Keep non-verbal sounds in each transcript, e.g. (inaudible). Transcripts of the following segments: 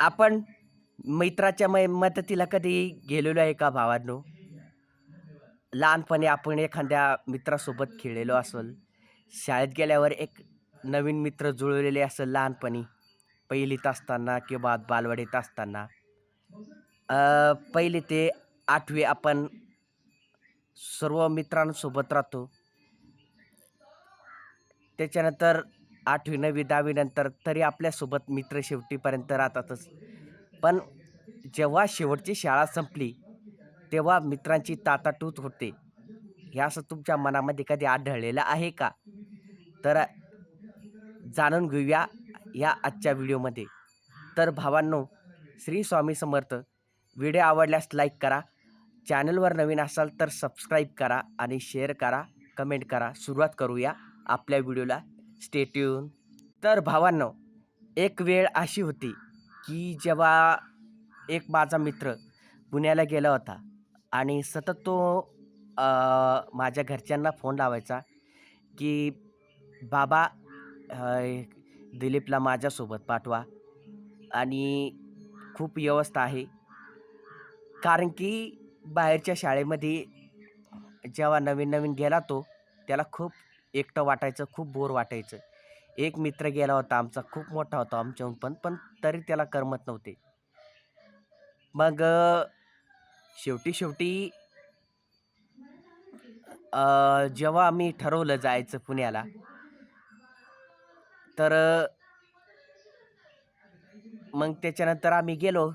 आपण मित्राच्या मै मदतीला कधी गेलेलो आहे का भावांनो? लहानपणी आपण एखाद्या मित्रासोबत खेळलेलो असेल शाळेत गेल्यावर एक नवीन मित्र जुळलेले असेल लहानपणी पहिलीत असताना किंवा बालवाडीत असताना पहिले ते आठवी आपण सर्व मित्रांसोबत राहतो. त्याच्यानंतर आठवी नववी दहावीनंतर तरी आपल्यासोबत मित्र शेवटीपर्यंत राहतातच. पण जेव्हा शेवटची शाळा संपली तेव्हा मित्रांची ताटातूट होते. हे असं तुमच्या मनामध्ये कधी आढळलेलं आहे का? तर जाणून घेऊया या आजच्या व्हिडिओमध्ये. तर भावांनो श्री स्वामी समर्थ व्हिडिओ आवडल्यास लाईक करा चॅनलवर नवीन असाल तर सबस्क्राईब करा आणि शेअर करा कमेंट करा. सुरुवात करूया आपल्या व्हिडिओला. स्टेट्यून तर भावांनो एक वेळ अशी होती की जेव्हा एक माझा मित्र पुण्याला गेला होता आणि सतत तो माझ्या घरच्यांना फोन लावायचा की बाबा दिलीपला माझ्यासोबत पाठवा आणि खूप व्यवस्था आहे. कारण की बाहेरच्या शाळेमध्ये जेव्हा नवीन नवीन गेला तो त्याला खूप एकटं वाटायचं खूप बोर वाटायचं. एक मित्र गेला होता आमचा खूप मोठा होता आमच्याहून पण पण तरी त्याला करमत नव्हते. मग शेवटी शेवटी जेव्हा आम्ही ठरवलं जायचं पुण्याला तर मग त्याच्यानंतर आम्ही गेलो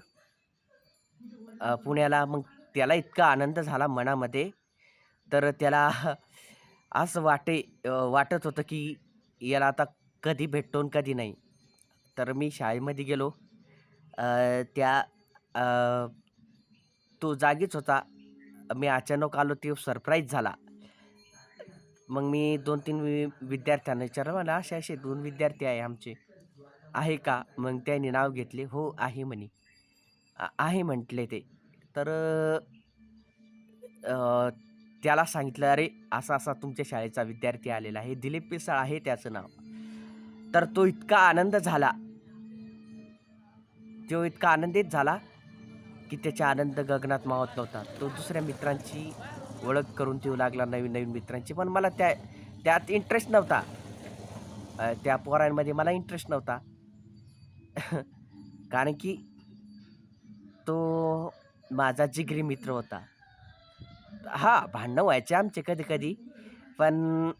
पुण्याला. मग त्याला इतका आनंद झाला मनामध्ये तर त्याला असं वाटे वाटत होतं की याला आता कधी भेटतो आणि कधी नाही. तर मी शाळेमध्ये गेलो. त्या तो जागीच होता. मी अचानक आलो ते सरप्राईज झाला. मग मी दोन तीन विद्यार्थ्यांना विचारलं मला असे असे दोन विद्यार्थी आहे आमचे. आहे का? मग त्यांनी नाव घेतले. हो आहे म्हणे. आहे म्हटले ते. तर त्याला सांगितलं अरे असा असा तुमच्या शाळेचा विद्यार्थी आलेला आहे दिलीप पिसाळ आहे त्याचं नाव. तर तो इतका आनंद झाला. तो इतका आनंदित झाला की त्याचा आनंद गगनात मावत नव्हता. तो दुसऱ्या मित्रांची ओळख करून देऊ लागला नवीन नवीन मित्रांची. पण मला त्या त्यात इंटरेस्ट नव्हता. त्या पोरांमध्ये मला इंटरेस्ट नव्हता. (laughs) कारण की तो माझा जिगरी मित्र होता. हा भांडणं व्हायचे आमचे कधी कधी. पण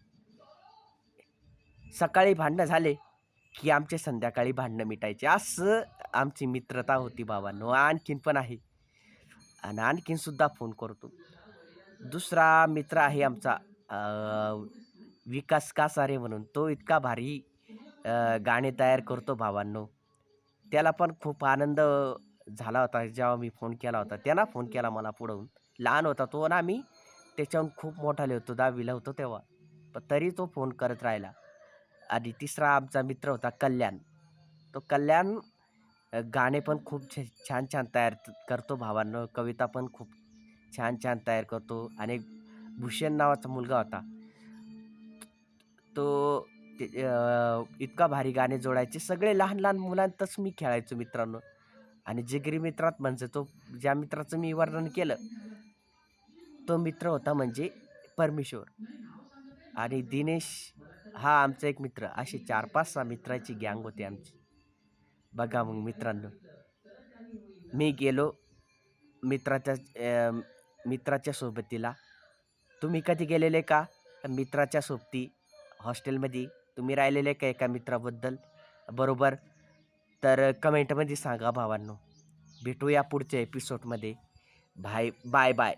सकाळी भांडणं झाले की आमचे संध्याकाळी भांडणं मिटायचे. असं आमची मित्रता होती बाबांनो आणखीन पण आहे. आणि आणखीन सुद्धा फोन करतो. दुसरा मित्र आहे आमचा विकास कासारे म्हणून. तो इतका भारी गाणे तयार करतो भावांनो. त्याला पण खूप आनंद झाला होता जेव्हा मी फोन केला होता. त्यांना फोन केला मला पुढून लहान होता तो ना मी त्याच्याहून खूप मोठाले होतो दहावीला होतो तेव्हा. पण तरी तो फोन करत राहिला. आणि तिसरा आमचा मित्र होता कल्याण. तो कल्याण गाणे पण खूप छ छान छान तयार करतो भावांनो. कविता पण खूप छान छान तयार करतो. आणि भूषण नावाचा मुलगा होता. तो ते इतका भारी गाणे जोडायचे. सगळे लहान लहान मुलांतच मी खेळायचो मित्रांनो. आणि जिगरी मित्रात म्हणजे तो ज्या मित्राचं मी वर्णन केलं तो मित्र होता म्हणजे परमेश्वर. आणि दिनेश हा आमचा एक मित्र. असे चार पाच सहा मित्राची गँग होती आमची. बघा मग मित्रांनो. मी गेलो मित्राच्या मित्राच्या सोबतीला. तुम्ही कधी गेलेले का? मित्राच्या सोबती हॉस्टेलमध्ये. तुम्ही राहिलेले का एका मित्राबद्दल? बरोबर? तर कमेंटमध्ये सांगा भावांनो. भेटूया पुढच्या एपिसोडमध्ये बाय बाय बाय